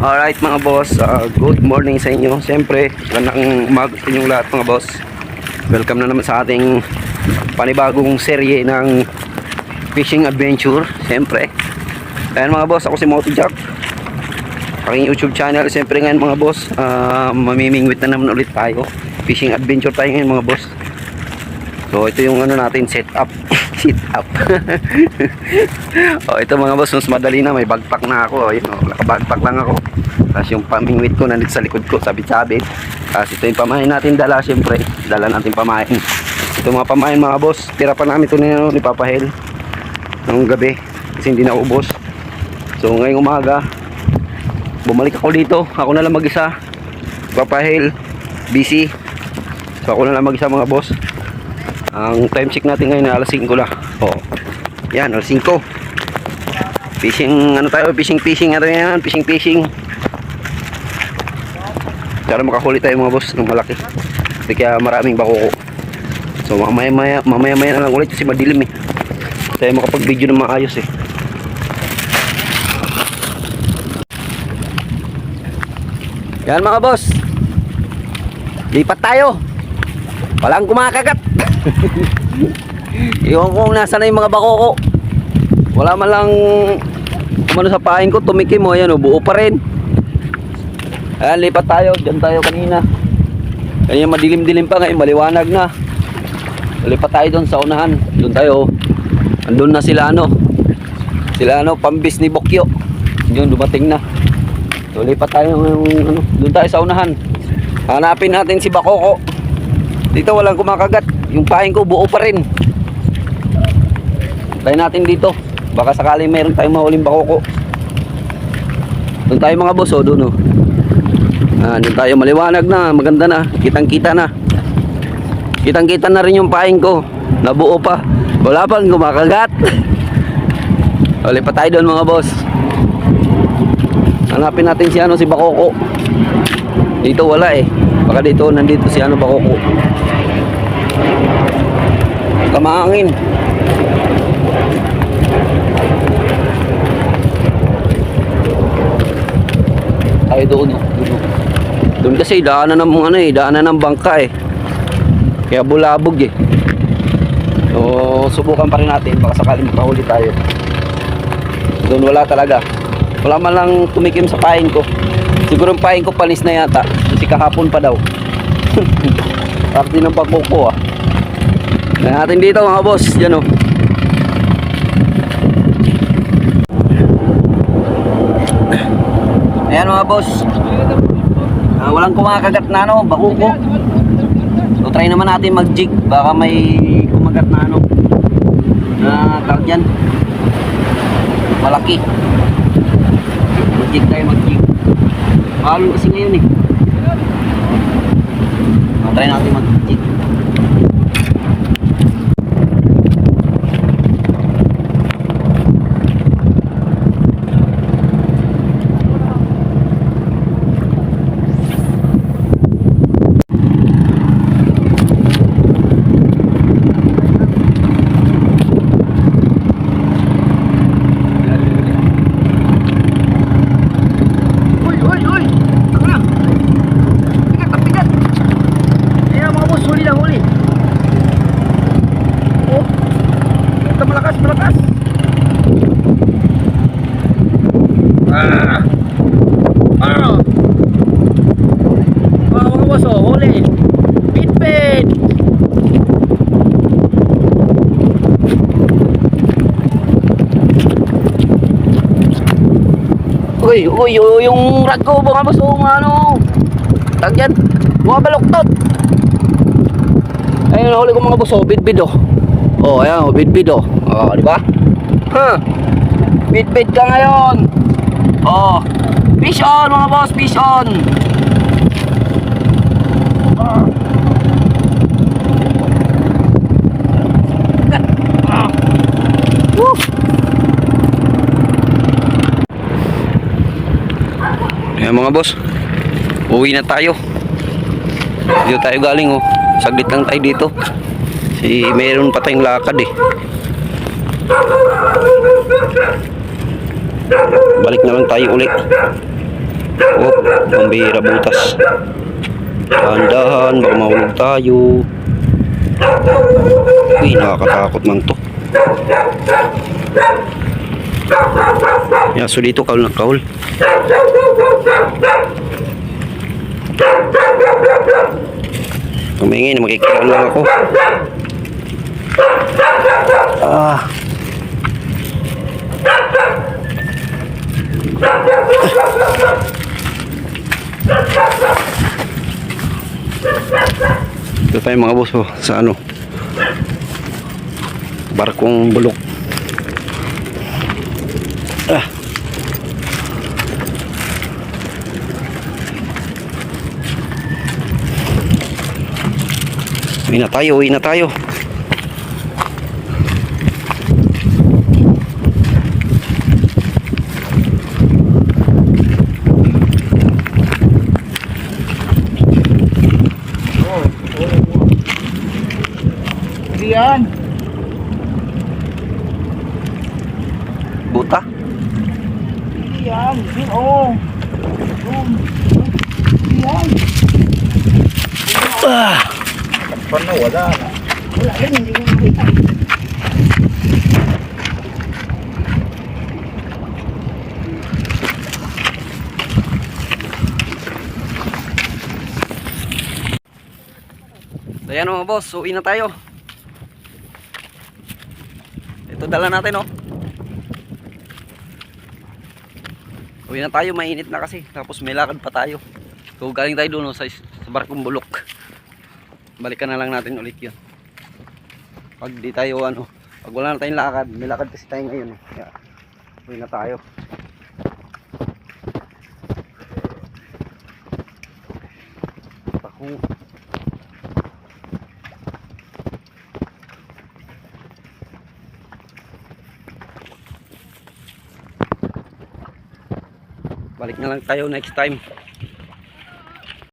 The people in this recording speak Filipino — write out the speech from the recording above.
Alright mga boss, uh, good morning sa inyo. Siyempre, magandang umaga sa inyong lahat mga boss. Welcome na naman sa ating panibagong serye ng fishing adventure. Siyempre. Ayan mga boss, ako si Moto Jack. Aking YouTube channel. Siyempre ngayon mga boss, uh, mamimingwit na naman ulit tayo. Fishing adventure tayo ngayon mga boss. So ito yung ano natin setup. Setup. oh, ito mga boss, mas madali na may bagpak na ako. Ayun, oh, nakabagpak lang ako. Tapos yung pamingwit ko nandito sa likod ko, sabit-sabit. Tapos ito yung pamain natin dala, syempre. Dala natin pamain. Ito mga pamain mga boss, tira pa namin ito ni, ano, ni Papa Hel. Nung gabi, kasi hindi na ubos. So ngayong umaga, bumalik ako dito. Ako na lang mag-isa. Papa Hel, busy. So ako na lang mag-isa mga boss. Ang time check natin ngayon ay alas 5 lang. Oh. Yan, alas 5. Fishing, ano tayo, fishing fishing ano yan, fishing fishing. Para makahuli tayo mga boss ng malaki. Kasi kaya maraming bakoko. So mamaya maya, mamaya maya na lang ulit kasi madilim eh. Tayo makapag-video ng maayos eh. Yan mga boss. Lipat tayo. Walang kumakagat. Iwan ko kung nasa na yung mga bakoko. Wala man lang umano sa pain ko, tumikim mo, ayan o, buo pa rin. Ayan, lipat tayo, dyan tayo kanina. Kanya madilim-dilim pa ngayon, maliwanag na. Lipat tayo doon sa unahan. Doon tayo, oh. andun na sila ano. Sila ano, pambis ni Bokyo. Yun, dumating na. So, lipat tayo ng ano, doon tayo sa unahan. Hanapin natin si Bakoko. Dito walang kumakagat. Yung pain ko buo pa rin. Tayo natin dito. Baka sakali meron tayong mahuling bakoko. Doon tayo mga boss, oh, doon oh. Ah, doon tayo maliwanag na, maganda na, kitang-kita na. Kitang-kita na rin yung pain ko. Nabuo pa. Wala pang kumakagat. Uli pa tayo doon mga boss. Hanapin natin si ano si Bakoko. Dito wala eh. Baka dito nandito si ano Bakoko. Kamangin. Tayo doon, oh. doon. oh. Doon kasi daanan ng ano eh, daanan ng bangka eh. Kaya bulabog eh. So, subukan pa rin natin baka sakaling makahuli tayo. Doon wala talaga. Wala man lang tumikim sa pain ko. Siguro yung pain ko panis na yata. Kasi kahapon pa daw. Din ang pagkuko ah. Yan natin dito mga boss. Yan oh. Ayan mga boss. Ah, walang kumakagat na ano, bakuko. So try naman natin mag-jig. Baka may kumagat na ano. Na tawag yan. Malaki. Mag-jig tayo mag-jig. Mahal kasi ngayon eh. Try natin mag-jig. Uy, uy, uy! Ako na! Pigat na pigat! Ayan mga boss, huli na huli! Oh! Ito malakas, malakas! Ah! Ah! Boss, oh, huli! Pit pit! Uy, uy, uy, yung rag ko, mga boss, oh, ano. Tag yan. Mga baluktot. Ayun, huli ko mga boss, oh, bidbid, oh. Oh, ayan, oh, bidbid, oh. Oh, di ba? Huh. Bidbid ka ngayon. Oh. Fish on, mga boss, fish on. Ah. Woo. Ayan mga boss. Uwi na tayo. Dito tayo galing oh. Saglit lang tayo dito. Si mayroon pa tayong lakad eh. Balik na lang tayo ulit. Oh, pambihira butas. Dahan-dahan, baka mahulog tayo. Uy, nakakatakot man to. Yaso dito, kaul na kaul. Tumingin, makikilang lang ako. Ah. Ito tayo mga boss oh, sa ano. Barkong bulok. Ah. Uwi na tayo, uwi na tayo. Yan. Buta. Hindi yan. Hindi, oo. Yun. Hindi yan. Ah. Paano wala na? Wala yan, hindi ko makita. So yan mga boss, uwi na tayo. Ito dala natin oh. Uwi na tayo, mainit na kasi. Tapos may lakad pa tayo. So galing tayo doon oh, sa, sa barkong bulok. Balikan na lang natin ulit yun. Pag di tayo ano, pag wala na tayong lakad, may lakad kasi tayo ngayon. eh. Kaya uwi na tayo. Balik na lang tayo next time.